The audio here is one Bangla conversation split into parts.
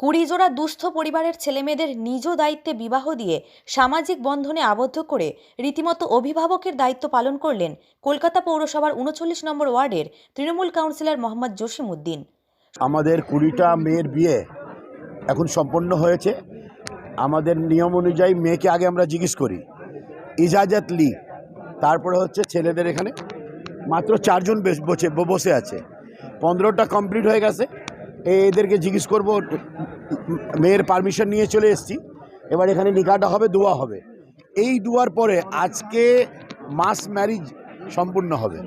কুড়ি জোড়া দুস্থ পরিবারের ছেলেমেয়েদের নিজ দায়িত্বে বিবাহ দিয়ে সামাজিক বন্ধনে আবদ্ধ করে রীতিমতো অভিভাবকের দায়িত্ব পালন করলেন কলকাতা পৌরসভার উনচল্লিশ নম্বর ওয়ার্ডের তৃণমূল কাউন্সিলর মোহাম্মদ জসিম উদ্দিন আমাদের কুড়িটা মেয়ের বিয়ে এখন সম্পন্ন হয়েছে। আমাদের নিয়ম অনুযায়ী মেয়েকে আগে আমরা জিজ্ঞেস করি, ইজাজত লি? তারপরে হচ্ছে ছেলেদের এখানে মাত্র চারজন বসে আছে। পনেরোটা কমপ্লিট হয়ে গেছে। এদেরকে জিজ্ঞেস করব, মেয়ের পারমিশন নিয়ে চলে এসেছি। এবার এখানে নিকাটা হবে, দোয়া হবে। এই দুয়ার পরে আজকে মাস ম্যারিজ সম্পূর্ণ হবে।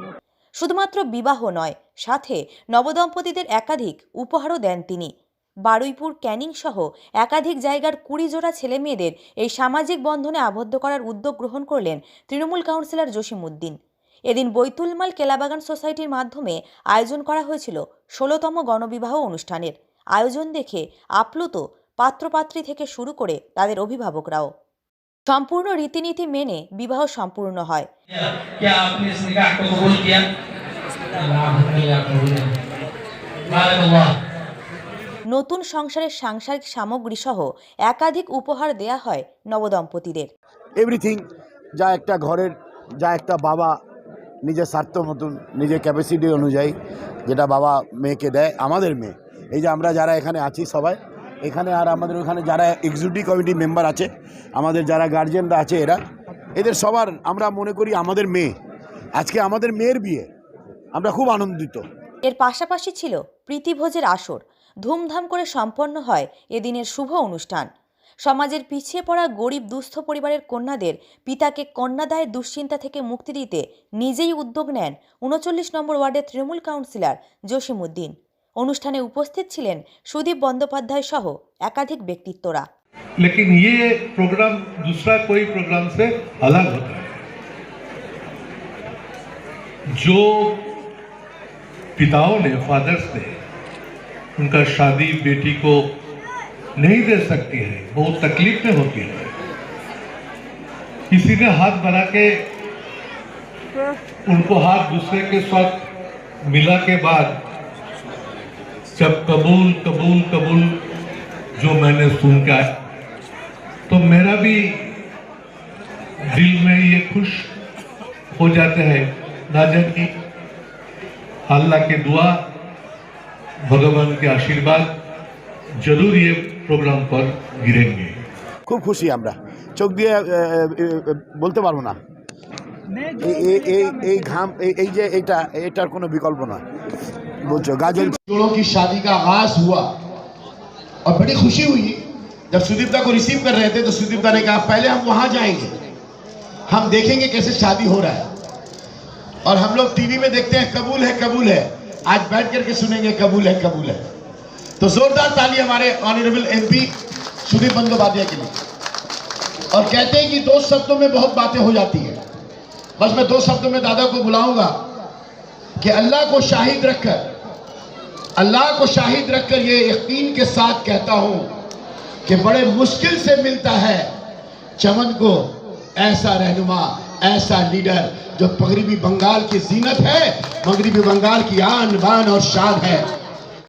শুধুমাত্র বিবাহ নয়, সাথে নবদম্পতিদের একাধিক উপহারও দেন তিনি। বারুইপুর ক্যানিং সহ একাধিক জায়গার কুড়ি জোড়া ছেলে মেয়েদের এই সামাজিক বন্ধনে আবদ্ধ করার উদ্যোগ গ্রহণ করলেন তৃণমূল কাউন্সিলর জসিম উদ্দিন। এদিন বৈতুলমাল কেলাবাগান সোসাইটির মাধ্যমে আয়োজন করা হয়েছিল ষোলোতম গণবিবাহ অনুষ্ঠানের। আয়োজন দেখে আপ্লুত পাত্রপাত্রী থেকে শুরু করে তাদের অভিভাবকরাও। সম্পূর্ণ রীতিনীতি মেনে বিবাহ সম্পূর্ণ হয়। নতুন সংসারের সাংসারিক সামগ্রী সহ একাধিক উপহার দেয়া হয় নবদম্পতিদের। এভরিথিং যা একটা ঘরের যা একটা বাবা নিজের স্বার্থ মতন নিজের ক্যাপাসিটি অনুযায়ী যেটা বাবা মেয়েকে দেয়, আমাদের মেয়ে। এই যে আমরা যারা এখানে আছি সবাই, এখানে আর আমাদের ওখানে যারা এক্সিকিউটিভ কমিটি মেম্বার আছে, আমাদের যারা গার্জিয়ানরা আছে এরা, এদের সবার আমরা মনে করি আমাদের মেয়ে। আজকে আমাদের মেয়ের বিয়ে। আমরা খুব আনন্দিত। এর পাশাপাশি ছিল প্রীতিভোজের আসর। ধুমধাম করে সম্পন্ন হয় এদিনের শুভ অনুষ্ঠান। সমাজের পিছিয়ে পড়া গরিব দুস্থ পরিবারের কন্যাদের পিতাকে কন্যাদায়ের দুশ্চিন্তা থেকে মুক্তি দিতে নিজেই উদ্যোগ নেন উনচল্লিশ নম্বর ওয়ার্ডের তৃণমূল কাউন্সিলর জসিম উদ্দিন অনুষ্ঠানে উপস্থিত ছিলেন সুদীপ বন্দ্যোপাধ্যায় সহ একাধিক ব্যক্তিত্বরা लेकिन ये प्रोग्राम दूसरा कोई प्रोग्राम से अलग होता है जो पिताओं ने फादर्स ने उनका शादी बेटी को نہیں دے سکتی ہے، بہت تکلیف میں ہوتی ہے۔ کسی نے ہاتھ بنا کے ان کو ہاتھ دوسرے کے ساتھ ملا کے بعد جب قبول قبول قبول جو میں نے سن کا تو میرا بھی دل میں یہ خوش ہو جاتے ہیں۔ راجا کی اللہ کے دعا، بھگوان کے آشیرواد، ضرور یہ پروگرام پر گریں گے خوب خوشی ہے চোখ چوک বলতে بولتے না। এই এই ঘাম এই যে এটা এটার কোনো বিকল্প নয়। بچوں گاجل جوڑوں کی شادی کا آغاز ہوا اور بڑی خوشی ہوئی جب سدیپتا کو ریسیب کر رہے تھے تو سدیپتا نے کہا پہلے ہم وہاں جائیں گے ہم دیکھیں گے کیسے شادی ہو رہا ہے اور ہم لوگ ٹی وی میں دیکھتے ہیں قبول ہے قبول ہے آج بیٹھ کر کے سنیں گے قبول ہے قبول ہے تو زوردار تعلی ہمارے آنریبل ایم پی سدیپ بندوبادیا کے لیے۔ اور کہتے ہیں کہ دو شبدوں میں بہت باتیں ہو جاتی ہیں۔ بس میں دو شبدوں میں دادا کو بلاؤں گا کہ اللہ کو شاہد رکھ کر، اللہ کو شاہد رکھ کر یہ یقین کے ساتھ کہتا ہوں کہ بڑے مشکل سے ملتا ہے چمن کو ایسا رہنما، ایسا لیڈر جو مغربی بنگال کی زینت ہے، مغربی بنگال کی آن بان اور شاد ہے۔